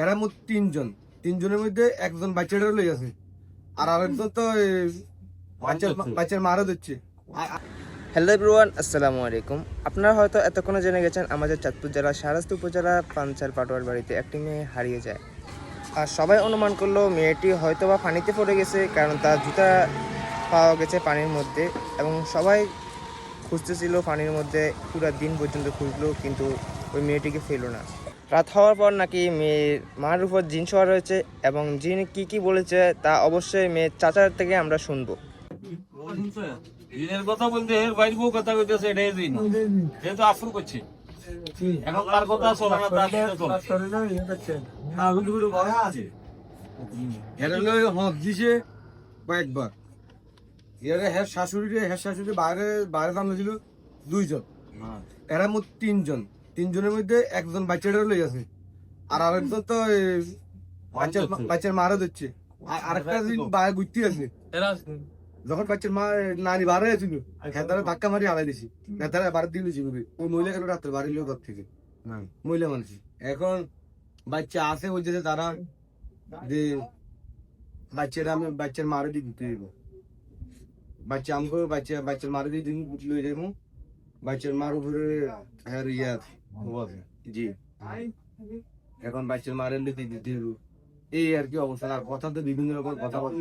এরা মোট তিনজন। তিনজনের মধ্যে একজন বাচ্চাটা লই আছে আর আরেকজন তো বাচ্চার বাচ্চার মারা দিচ্ছে। হ্যালো এভরিওয়ান আসসালামু আলাইকুম। আপনারা হয়তো এতক্ষণে জেনে গেছেন, আমাদের চাঁদপুর জেলার সারাস্তি উপজেলা পাঞ্চাল পাটোয়ার বাড়িতে একটি মেয়ে হারিয়ে যায়। আর সবাই অনুমান করল, মেয়েটি হয়তো বা পানিতে পড়ে গেছে, কারণ তার জুতা পাওয়া গেছে পানির মধ্যে এবং সবাই খুঁজতেছিল পানির মধ্যে, পুরো দিন পর্যন্ত খুঁজলো, কিন্তু ওই মেয়েটিকে পেল না। রাত হওয়ার পর নাকি মেয়ের মার উপর জিন শোয়া রয়েছে এবং জিন কি কি বলেছে তা অবশ্যই মেয়ের চাচার থেকে আমরা শুনব। দিনের কথা বলতে এর বাইর বউ কথা কইতেছে এটাই দিন যেহেতু আফুর করছে। এখন তার কথা চলে না তার কথা চলে এরা লই হক দিছে কয়েকবার। এরা হ্যাঁ শাশুড়ি হ্যাঁ শাশুড়ি বাইরে বাইরে দাম ছিল দুইজন। এরা মোট তিনজন। তিনজনের মধ্যে একজন বাচ্চাটা লই আছে। আর আরেকজন তো বাচ্চার বাচ্চার মারা দিচ্ছে আর আরেকটা দিন বাইরে ঘুরতে আছে। যখন বাচ্চার মা নানি বারে ছিল হেতারা ধাক্কা মারি আলাই দিছি। হেতারা বাড়ি দিল জীবনে ওই মহিলা কেন রাত্রে বাড়ি লোক ঘর থেকে। মহিলা মানুষ। এখন বাচ্চা আছে বলছে যে তারা যে বাচ্চারা আমি বাচ্চার মারে দিয়ে দিতে দিব বাচ্চা আমাকে বাচ্চা বাচ্চার মারে দিয়ে দিন লয়ে যাব বাচ্চার মার উপরে হ্যাঁ ইয়া আছে জি। এখন বাচ্চার মারেন দিতে দিতে এই আর কি অবস্থা। আর কথা তো বিভিন্ন রকম কথা বলতে